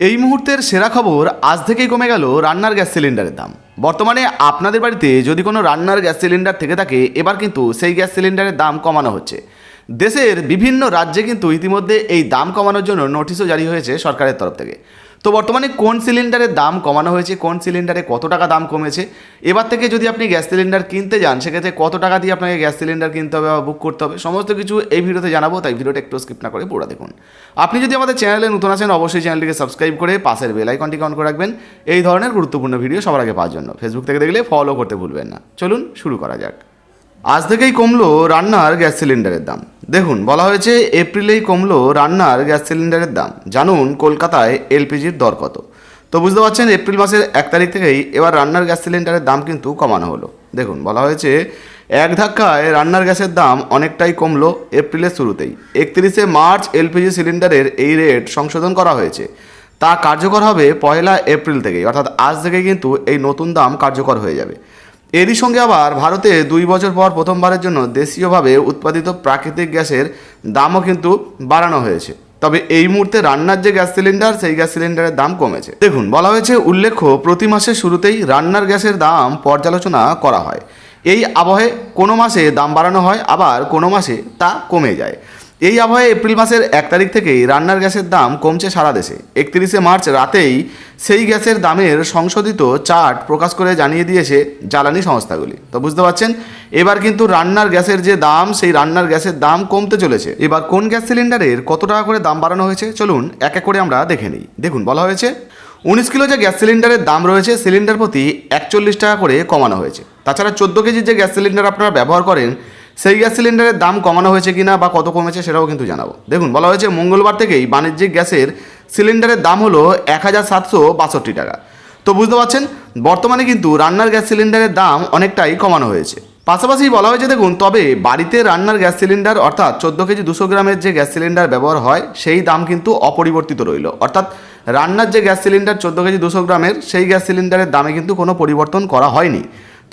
এই মুহূর্তের সেরা খবর আজ থেকেই কমে গেল রান্নার গ্যাস সিলিন্ডারের দাম। বর্তমানে আপনাদের বাড়িতে যদি কোনো রান্নার গ্যাস সিলিন্ডার থেকে থাকে, এবার কিন্তু সেই গ্যাস সিলিন্ডারের দাম কমানো হচ্ছে। দেশের বিভিন্ন রাজ্যে কিন্তু ইতিমধ্যে এই দাম কমানোর জন্য নোটিশও জারি হয়েছে সরকারের তরফ থেকে। তো বর্তমানে কোন সিলিন্ডারের দাম কমানো হয়েছে, কোন সিলিন্ডারে কত টাকা দাম কমেছে? এবার থেকে যদি আপনি গ্যাস সিলিন্ডার কিনতে যান, সেক্ষেত্রে কত টাকা দিয়ে আপনাকে গ্যাস সিলিন্ডার কিনতে হবে বা বুক করতে হবে, সমস্ত কিছু এই ভিডিওতে জানাব, তাই ভিডিওটা একটু স্কিপ না করে পুরো দেখুন। আপনি যদি আমাদের চ্যানেলে নতুন আছেন, অবশ্যই চ্যানেলটিকে সাবস্ক্রাইব করে পাশের বেল অন করে রাখবেন। এই ধরনের গুরুত্বপূর্ণ ভিডিও সবার আগে পাওয়ার জন্য। ফেসবুক থেকে দেখলে ফলো করতে ভুলবেন না। চলুন শুরু করা যাক। আজ থেকেই কমলো রান্নার গ্যাস সিলিন্ডারের দাম। দেখুন, বলা হয়েছে এপ্রিলেই কমলো রান্নার গ্যাস সিলিন্ডারের দাম। জানুন কলকাতায় এলপিজির দর কত। তো বুঝতে পারছেন, এপ্রিল মাসের এক তারিখ থেকেই এবার রান্নার গ্যাস সিলিন্ডারের দাম কিন্তু কমানো হলো। দেখুন, বলা হয়েছে এক ধাক্কায় রান্নার গ্যাসের দাম অনেকটাই কমলো এপ্রিলের শুরুতেই। একত্রিশে মার্চ এলপিজি সিলিন্ডারের এই রেট সংশোধন করা হয়েছে। তা কার্যকর হবে পয়লা এপ্রিল থেকেই। অর্থাৎ আজ থেকে কিন্তু এই নতুন দাম কার্যকর হয়ে যাবে। এরই সঙ্গে আবার ভারতে দুই বছর পর প্রথমবারের জন্য দেশীয়ভাবে উৎপাদিত প্রাকৃতিক গ্যাসের দামও কিন্তু বাড়ানো হয়েছে। তবে এই মুহূর্তে রান্নার যে গ্যাস সিলিন্ডার, সেই গ্যাস সিলিন্ডারের দাম কমেছে। দেখুন, বলা হয়েছে, উল্লেখ্য, প্রতি মাসের শুরুতেই রান্নার গ্যাসের দাম পর্যালোচনা করা হয়। এই আবহে কোনো মাসে দাম বাড়ানো হয়, আবার কোনো মাসে তা কমে যায়। এই আবহাওয়ায় এপ্রিল মাসের এক তারিখ থেকেই রান্নার গ্যাসের দাম কমছে সারা দেশে। একত্রিশে মার্চ রাতেই সেই গ্যাসের দামের সংশোধিত চার্ট প্রকাশ করে জানিয়ে দিয়েছে জ্বালানি সংস্থাগুলি। তো বুঝতে পারছেন? এবার কিন্তু রান্নার গ্যাসের যে দাম, সেই রান্নার গ্যাসের দাম কমতে চলেছে। এবার কোন গ্যাস সিলিন্ডারের কত টাকা করে দাম বাড়ানো হয়েছে? চলুন এক এক করে আমরা দেখে নিই। দেখুন, বলা হয়েছে, উনিশ কিলো যে গ্যাস সিলিন্ডারের দাম রয়েছে, সিলিন্ডার প্রতি একচল্লিশ টাকা করে কমানো হয়েছে। তাছাড়া চোদ্দ কেজির যে গ্যাস সিলিন্ডার আপনারা ব্যবহার করেন সেই গ্যাস সিলিন্ডারের দাম কমানো হয়েছে কিনা বা কত কমেছে সেটাও কিন্তু জানাব। দেখুন, বলা হয়েছে মঙ্গলবার থেকেই বাণিজ্যিক গ্যাসের সিলিন্ডারের দাম হলো এক হাজার সাতশো বাষট্টি টাকা। তো বুঝতে পারছেন, বর্তমানে কিন্তু রান্নার গ্যাস সিলিন্ডারের দাম অনেকটাই কমানো হয়েছে। পাশাপাশি বলা হয়েছে, দেখুন, তবে বাড়িতে রান্নার গ্যাস সিলিন্ডার অর্থাৎ চোদ্দ কেজি দুশো গ্রামের যে গ্যাস সিলিন্ডার ব্যবহার হয়, সেই দাম কিন্তু অপরিবর্তিত রইল। অর্থাৎ রান্নার যে গ্যাস সিলিন্ডার চোদ্দ কেজি দুশো গ্রামের, সেই গ্যাস সিলিন্ডারের দামে কিন্তু কোনো পরিবর্তন করা হয়নি।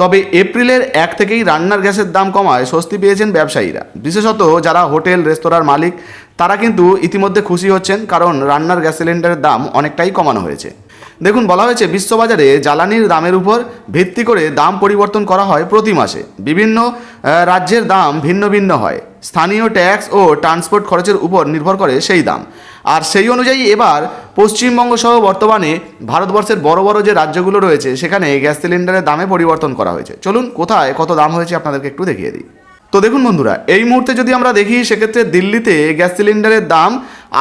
তবে এপ্রিলের এক থেকেই রান্নার গ্যাসের দাম কমায় স্বস্তি পেয়েছেন ব্যবসায়ীরা। বিশেষত যারা হোটেল, রেস্তোরাঁর মালিক, তারা কিন্তু ইতিমধ্যে খুশি হচ্ছেন কারণ রান্নার গ্যাস সিলিন্ডারের দাম অনেকটাই কমানো হয়েছে। দেখুন, বলা হয়েছে, বিশ্ববাজারে জ্বালানির দামের উপর ভিত্তি করে দাম পরিবর্তন করা হয় প্রতি মাসে। বিভিন্ন রাজ্যের দাম ভিন্ন ভিন্ন হয়। স্থানীয় ট্যাক্স ও ট্রান্সপোর্ট খরচের উপর নির্ভর করে সেই দাম। আর সেই অনুযায়ী এবার পশ্চিমবঙ্গ সহ বর্তমানে ভারতবর্ষের বড় বড় যে রাজ্যগুলো রয়েছে, সেখানে গ্যাস সিলিন্ডারের দামে পরিবর্তন করা হয়েছে। চলুন, কোথায় কত দাম হয়েছে আপনাদেরকে একটু দেখিয়ে দিই। তো দেখুন বন্ধুরা, এই মুহূর্তে যদি আমরা দেখি, সেক্ষেত্রে দিল্লিতে গ্যাস সিলিন্ডারের দাম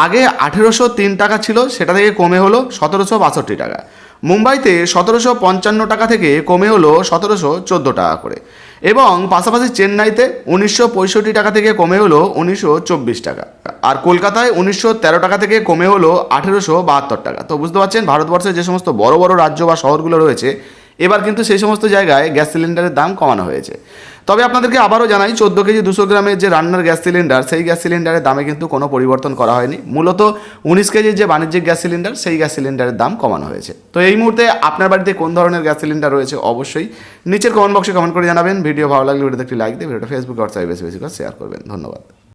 আগে আঠেরোশো তিন টাকা ছিল, সেটা থেকে কমে হলো সতেরোশো বাষট্টি টাকা। মুম্বাইতে সতেরোশো পঞ্চান্ন টাকা থেকে কমে হলো সতেরোশো চোদ্দ টাকা করে। এবং পাশাপাশি চেন্নাইতে উনিশশো পঁয়ষট্টি টাকা থেকে কমে হলো উনিশশো চব্বিশ টাকা। আর কলকাতায় উনিশশো তেরো টাকা থেকে কমে হলো আঠেরোশো বাহাত্তর টাকা। তো বুঝতে পারছেন, ভারতবর্ষের যে সমস্ত বড় বড় রাজ্য বা শহরগুলো রয়েছে এবার কিন্তু সেই সমস্ত জায়গায় গ্যাস সিলিন্ডারের দাম কমানো হয়েছে। তবে আপনাদেরকে আবারও জানাই, চোদ্দ কেজি দুশো গ্রামের যে রান্নার গ্যাস সিলিন্ডার, সেই গ্যাস সিলিন্ডারের দামে কিন্তু কোনো পরিবর্তন করা হয়নি। মূলত উনিশ কেজির যে বাণিজ্যিক গ্যাস সিলিন্ডার, সেই গ্যাস সিলিন্ডারের দাম কমানো হয়েছে। তো এই মুহূর্তে আপনার বাড়িতে কোন ধরনের গ্যাস সিলিন্ডার রয়েছে? অবশ্যই নিচের কমেন্ট বক্সে কমেন্ট করে জানাবেন। ভিডিও ভালো লাগলে ভিডিওতে একটি লাইক দিয়ে, ভিডিওটা ফেসবুক হোয়াটসঅ্যাপে বেশি বেশি করে শেয়ার করবেন। ধন্যবাদ।